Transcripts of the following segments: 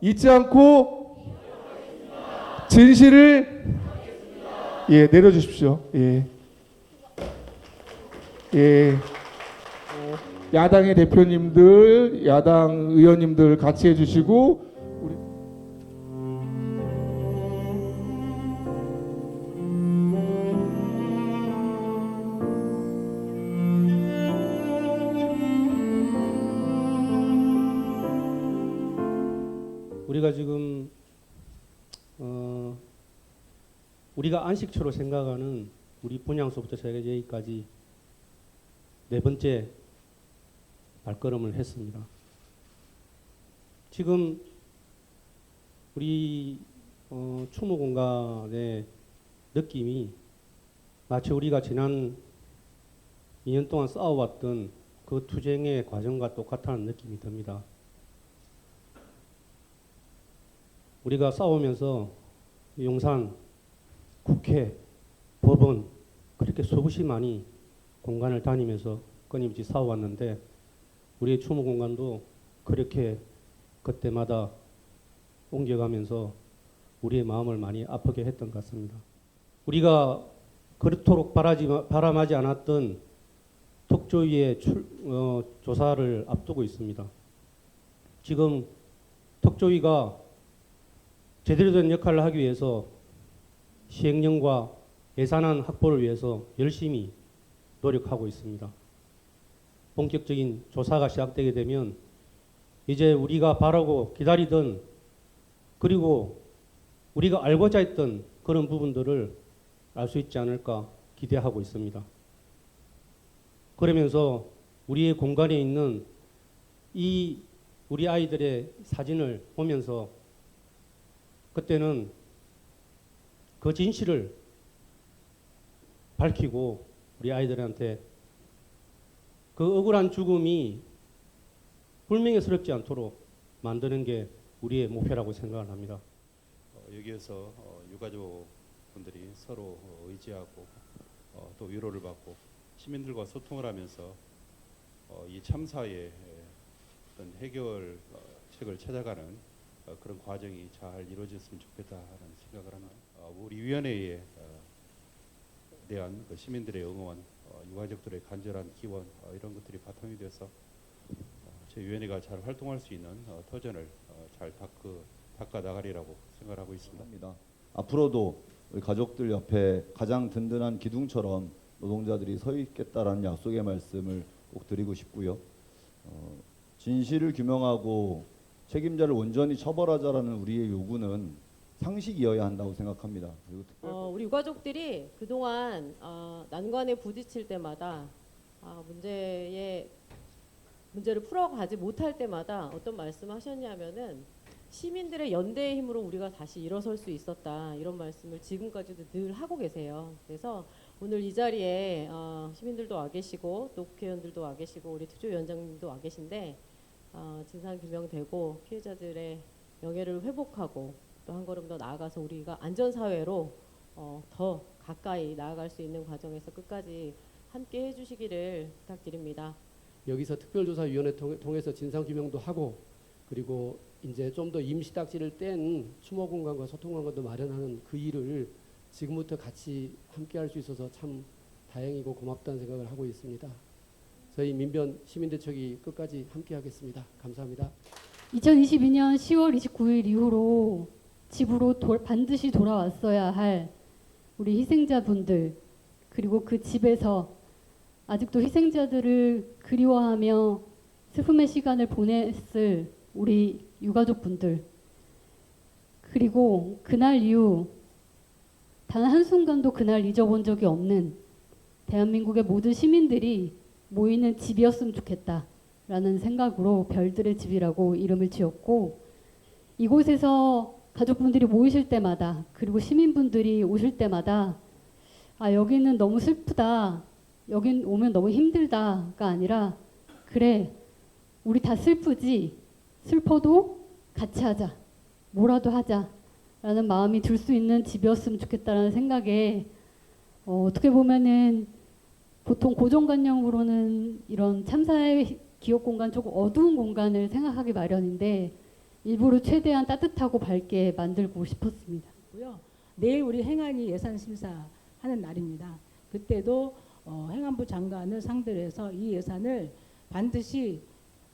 잊지 않고 진실을 예 내려 주십시오. 예. 예. 어, 야당의 대표님들, 야당 의원님들 같이 해주시고 우리 우리가 지금 어, 우리가 안식처로 생각하는 우리 분양소부터 저기까지 네 번째 발걸음을 했습니다. 지금 우리 어, 추모 공간의 느낌이 마치 우리가 지난 2년 동안 싸워왔던 그 투쟁의 과정과 똑같다는 느낌이 듭니다. 우리가 싸우면서 용산, 국회, 법원 그렇게 수없이 많이 공간을 다니면서 끊임없이 싸워왔는데 우리의 추모 공간도 그렇게 그때마다 옮겨가면서 우리의 마음을 많이 아프게 했던 것 같습니다. 우리가 그렇도록 바라지, 바람하지 않았던 특조위의 출, 어, 조사를 앞두고 있습니다. 지금 특조위가 제대로 된 역할을 하기 위해서 시행령과 예산안 확보를 위해서 열심히 노력하고 있습니다. 본격적인 조사가 시작되게 되면 이제 우리가 바라고 기다리던 그리고 우리가 알고자 했던 그런 부분들을 알 수 있지 않을까 기대하고 있습니다. 그러면서 우리의 공간에 있는 이 우리 아이들의 사진을 보면서 그때는 그 진실을 밝히고 우리 아이들한테 그 억울한 죽음이 불명예스럽지 않도록 만드는 게 우리의 목표라고 생각을 합니다. 어, 여기에서 어, 유가족 분들이 서로 어, 의지하고 어, 또 위로를 받고 시민들과 소통을 하면서 어, 이 참사의 어떤 해결책을 찾아가는 어, 그런 과정이 잘 이루어졌으면 좋겠다는 생각을 합니다. 어, 우리 위원회에 어, 대한 그 시민들의 응원, 어, 유가족들의 간절한 기원 어, 이런 것들이 바탕이 돼서 어, 저희 위원회가 잘 활동할 수 있는 어, 터전을 어, 잘 닦그, 닦아 나가리라고 생각하고 있습니다. 앞으로도 우리 가족들 옆에 가장 든든한 기둥처럼 노동자들이 서 있겠다라는 약속의 말씀을 꼭 드리고 싶고요. 어, 진실을 규명하고 책임자를 온전히 처벌하자라는 우리의 요구는 상식이어야 한다고 생각합니다. 그리고 어, 우리 유가족들이 그동안 어, 난관에 부딪힐 때마다 아, 문제의 문제를 풀어가지 못할 때마다 어떤 말씀하셨냐면은 시민들의 연대의 힘으로 우리가 다시 일어설 수 있었다 이런 말씀을 지금까지도 늘 하고 계세요. 그래서 오늘 이 자리에 어, 시민들도 와 계시고 또 국회의원들도 와 계시고 우리 특조위원장님도 와 계신데 어, 진상 규명되고 피해자들의 명예를 회복하고 또 한 걸음 더 나아가서 우리가 안전 사회로 어, 더 가까이 나아갈 수 있는 과정에서 끝까지 함께 해주시기를 부탁드립니다. 여기서 특별조사위원회 통- 통해서 진상규명도 하고 그리고 이제 좀 더 임시딱지를 뗀 추모 공간과 소통 공간도 마련하는 그 일을 지금부터 같이 함께 할 수 있어서 참 다행이고 고맙다는 생각을 하고 있습니다. 저희 민변 시민대책이 끝까지 함께 하겠습니다. 감사합니다. 2022년 10월 29일 이후로 집으로 돌- 반드시 돌아왔어야 할 우리 희생자분들 그리고 그 집에서 아직도 희생자들을 그리워하며 슬픔의 시간을 보냈을 우리 유가족분들 그리고 그날 이후 단 한순간도 그날 잊어본 적이 없는 대한민국의 모든 시민들이 모이는 집이었으면 좋겠다. 라는 생각으로 별들의 집이라고 이름을 지었고 이곳에서 가족분들이 모이실 때마다 그리고 시민분들이 오실 때마다 아 여기는 너무 슬프다 여긴 오면 너무 힘들다가 아니라 그래 우리 다 슬프지 슬퍼도 같이 하자 뭐라도 하자라는 마음이 들 수 있는 집이었으면 좋겠다라는 생각에 어, 어떻게 보면은 보통 고정관념으로는 이런 참사의 기억 공간 조금 어두운 공간을 생각하기 마련인데 일부러 최대한 따뜻하고 밝게 만들고 싶었습니다. 내일 우리 행안위 예산 심사하는 날입니다. 그때도 어, 행안부 장관을 상대로 해서 이 예산을 반드시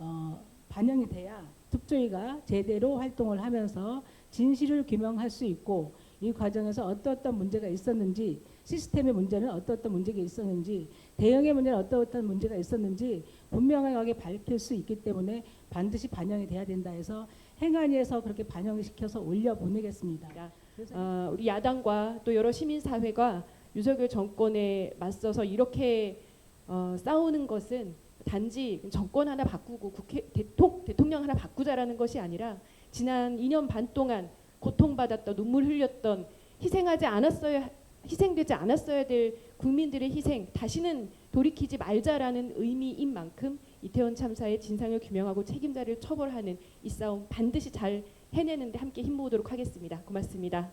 어, 반영이 돼야 특조위가 제대로 활동을 하면서 진실을 규명할 수 있고 이 과정에서 어떠어떤 문제가 있었는지 시스템의 문제는 어떠어떤 문제가 있었는지 대응의 문제는 어떠어떤 문제가 있었는지 분명하게 밝힐 수 있기 때문에 반드시 반영이 돼야 된다 해서 행안위에서 그렇게 반영시켜서 올려 보내겠습니다. 그래서 어, 우리 야당과 또 여러 시민사회가 윤석열 정권에 맞서서 이렇게 어, 싸우는 것은 단지 정권 하나 바꾸고 국회 대통, 대통령 하나 바꾸자라는 것이 아니라 지난 2년 반 동안 고통받았던 눈물 흘렸던 희생하지 않았어야 희생되지 않았어야 될 국민들의 희생 다시는 돌이키지 말자라는 의미인 만큼 이태원 참사의 진상을 규명하고 책임자를 처벌하는 이 싸움 반드시 잘 해내는데 함께 힘모으도록 하겠습니다. 고맙습니다.